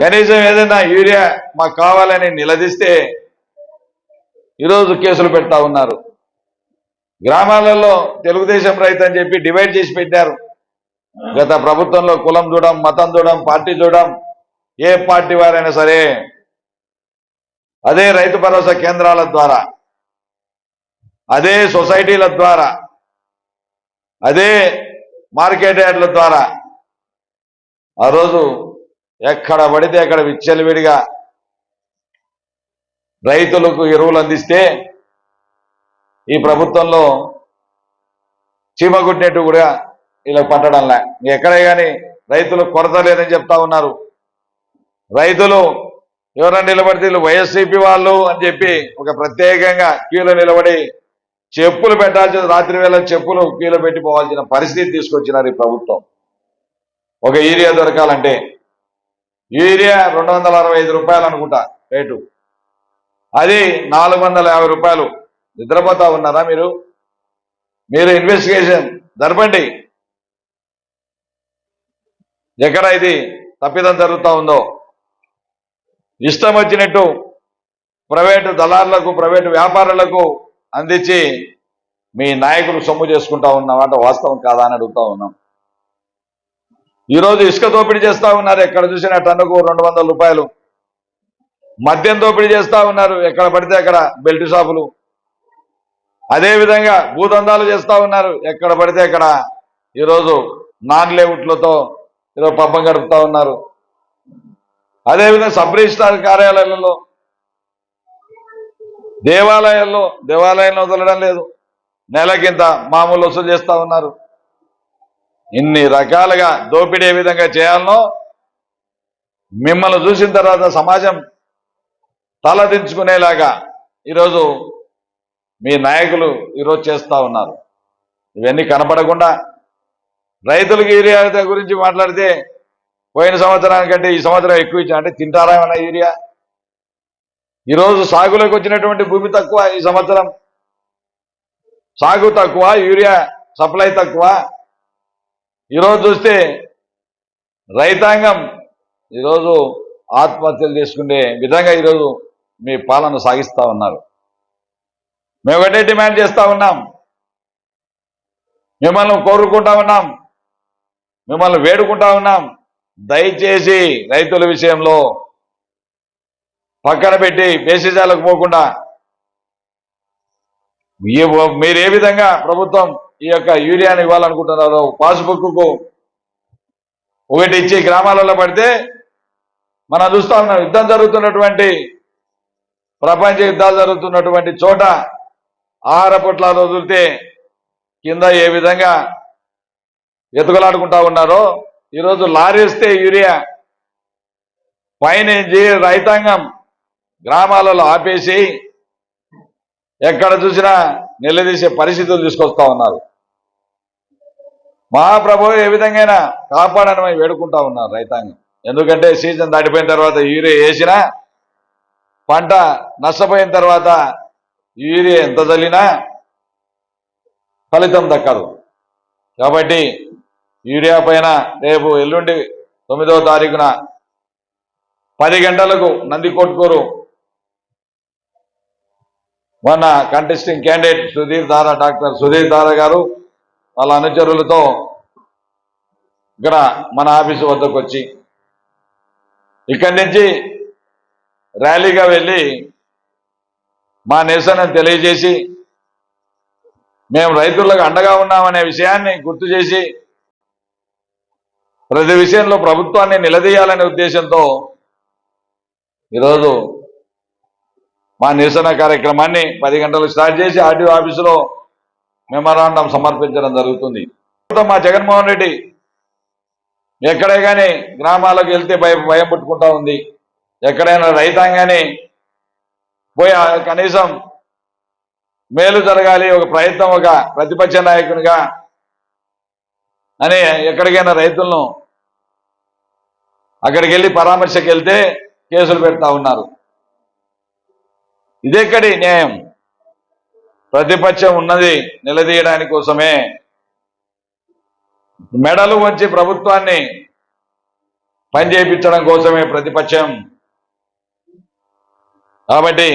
కనీసం ఏదైనా యూరియా మాకు కావాలని నిలదీస్తే ఈరోజు కేసులు పెడతా ఉన్నారు. గ్రామాలలో తెలుగుదేశం రైతు అని చెప్పి డివైడ్ చేసి పెట్టారు. గత ప్రభుత్వంలో కులం చూడడం మతం చూడడం పార్టీ చూడడం ఏ పార్టీ వారైనా సరే అదే రైతు భరోసా కేంద్రాల ద్వారా అదే సొసైటీల ద్వారా అదే మార్కెట్ యార్డ్ల ద్వారా ఆ రోజు ఎక్కడ పడితే అక్కడ విచ్చలవిడిగా రైతులకు ఎరువులు అందిస్తే ఈ ప్రభుత్వంలో చీమగుట్టినట్టు కూడా ఇలా పట్టడంలా ఎక్కడే కానీ రైతులు కొరత లేదని చెప్తా ఉన్నారు. రైతులు ఎవరైనా నిలబడితే వైఎస్సీపీ వాళ్ళు అని చెప్పి ఒక ప్రత్యేకంగా క్యూలో నిలబడి చెప్పులు పెట్టాల్సిన రాత్రి వేళ చెప్పులు క్యూలో పెట్టి పోవాల్సిన పరిస్థితి తీసుకొచ్చినారు ఈ ప్రభుత్వం. ఒక యూరియా దొరకాలంటే యూరియా రెండు వందల అరవై ఐదు రూపాయలు అనుకుంటా రేటు. అది నాలుగు వందల యాభై రూపాయలు. నిద్రపోతా ఉన్నారా మీరు? మీరు ఇన్వెస్టిగేషన్ జరపండి. ఎక్కడ ఇది తప్పిదం జరుగుతూ ఉందో. ఇష్టం వచ్చినట్టు ప్రైవేటు దళారులకు ప్రైవేటు వ్యాపారులకు అందించి మీ నాయకులు సొమ్ము చేసుకుంటా ఉన్నమాట వాస్తవం కాదా అని అడుగుతా ఉన్నాం. ఈరోజు ఇసుక దోపిడీ చేస్తూ ఉన్నారు. ఎక్కడ చూసినా టన్నుకు రెండు వందల రూపాయలు. మద్యం దోపిడీ చేస్తూ ఉన్నారు. ఎక్కడ పడితే అక్కడ బెల్ట్ షాపులు. అదేవిధంగా భూదందాలు చేస్తూ ఉన్నారు. ఎక్కడ పడితే అక్కడ ఈరోజు నాన్ లేఅవుట్లతో ఈరోజు పబ్బం గడుపుతా ఉన్నారు. అదేవిధంగా సబ్ రిజిస్ట్రార్ కార్యాలయాలలో దేవాలయాల్లో దేవాలయంలో వదలడం లేదు. నెలకింత మామూలు వసూలు చేస్తా ఉన్నారు. ఇన్ని రకాలుగా దోపిడీ ఏ విధంగా చేయాలనో మిమ్మల్ని చూసిన తర్వాత సమాజం తలదించుకునేలాగా ఈరోజు మీ నాయకులు ఈరోజు చేస్తా ఉన్నారు. ఇవన్నీ కనపడకుండా రైతులకు యూరియా గురించి మాట్లాడితే పోయిన సంవత్సరానికంటే ఈ సంవత్సరం ఎక్కువ ఇచ్చా అంటే తింటారా ఏమన్నా యూరియా ఈరోజు సాగులోకి వచ్చినటువంటి భూమి తక్కువ ఈ సంవత్సరం. సాగు తక్కువ యూరియా సప్లై తక్కువ. ఈరోజు చూస్తే రైతాంగం ఈరోజు ఆత్మహత్యలు చేసుకునే విధంగా ఈరోజు మీ పాలన సాగిస్తా ఉన్నారు. మేము ఒకటే డిమాండ్ చేస్తా ఉన్నాం. మిమ్మల్ని కోరుకుంటా ఉన్నాం. మిమ్మల్ని వేడుకుంటా ఉన్నాం. దయచేసి రైతుల విషయంలో పక్కన పెట్టి బేసిజాలకు పోకుండా మీరు ఏ విధంగా ప్రభుత్వం ఈ యొక్క యూరియాని ఇవ్వాలనుకుంటున్నారో పాస్బుక్కు ఒకటి ఇచ్చి గ్రామాలలో పడితే మనం చూస్తా ఉన్నాం యుద్ధం జరుగుతున్నటువంటి ప్రపంచ యుద్ధాలు జరుగుతున్నటువంటి చోట ఆహార పొట్లాలు వదిలితే కింద ఏ విధంగా ఎతుకులాడుకుంటా ఉన్నారో ఈరోజు లారీ యూరియా పైనుంచి రైతాంగం గ్రామాలలో ఆపేసి ఎక్కడ చూసినా నిలదీసే పరిస్థితులు తీసుకొస్తా ఉన్నారు. మహాప్రభు ఏ విధంగా కాపాడని మేము వేడుకుంటా ఉన్నారు రైతాంగం. ఎందుకంటే సీజన్ దాటిపోయిన తర్వాత యూరియా వేసినా పంట నష్టపోయిన తర్వాత యూరియా ఎంత చల్లినా ఫలితం దక్కదు. కాబట్టి యూరియా పైన రేపు ఎల్లుండి తొమ్మిదవ తారీఖున పది గంటలకు నంది కొట్టుకోరు మన contesting candidate Sudhir Dara doctor Sudhir Dara గారు వాళ్ళ అనుచరులతో ఇక్కడ మన ఆఫీసు వద్దకు వచ్చి ఇక్కడి నుంచి ర్యాలీగా వెళ్ళి మా నిరసన తెలియజేసి మేము రైతులకు అండగా ఉన్నామనే విషయాన్ని గుర్తు చేసి ప్రతి విషయంలో ప్రభుత్వాన్ని నిలదీయాలనే ఉద్దేశంతో ఈరోజు మా నిరసన కార్యక్రమాన్ని పది గంటలకు స్టార్ట్ చేసి ఆర్టీఓ ఆఫీసులో మెమరాండం సమర్పించడం జరుగుతుంది. మా జగన్మోహన్ రెడ్డి ఎక్కడే కానీ గ్రామాలకు వెళ్తే భయం భయం పుట్టుకుంటా ఉంది. ఎక్కడైనా రైతాంగానే పోయి ఆ కనీసం మేలు జరగాలి ఒక ప్రయత్నం ఒక ప్రతిపక్ష నాయకునిగా అని ఎక్కడికైనా రైతులను అక్కడికి వెళ్ళి పరామర్శకు వెళ్తే కేసులు పెడతా ఉన్నారు. ఇదెక్కడి న్యాయం? ప్రతిపక్షం ఉన్నది నిలదీయడానికి కోసమే. మెడలు వంచి ప్రభుత్వాన్ని పనిచేయించడం కోసమే ప్రతిపక్షం. కాబట్టి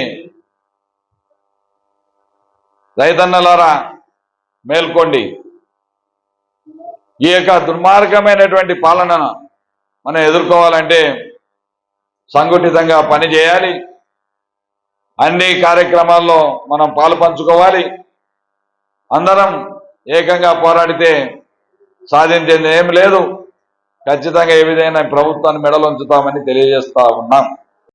రైతన్నలారా మేల్కోండి. ఈ యొక్క దుర్మార్గమైనటువంటి పాలనను మనం ఎదుర్కోవాలంటే సంఘటితంగా పనిచేయాలి అన్ని కార్యక్రమాల్లో మనం పాలు పంచుకోవాలి. అందరం ఏకంగా పోరాడితే సాధించేది ఏం లేదు. ఖచ్చితంగా ఏ విధంగా ప్రభుత్వాన్ని మెడలు ఉంచుతామని తెలియజేస్తా ఉన్నాం.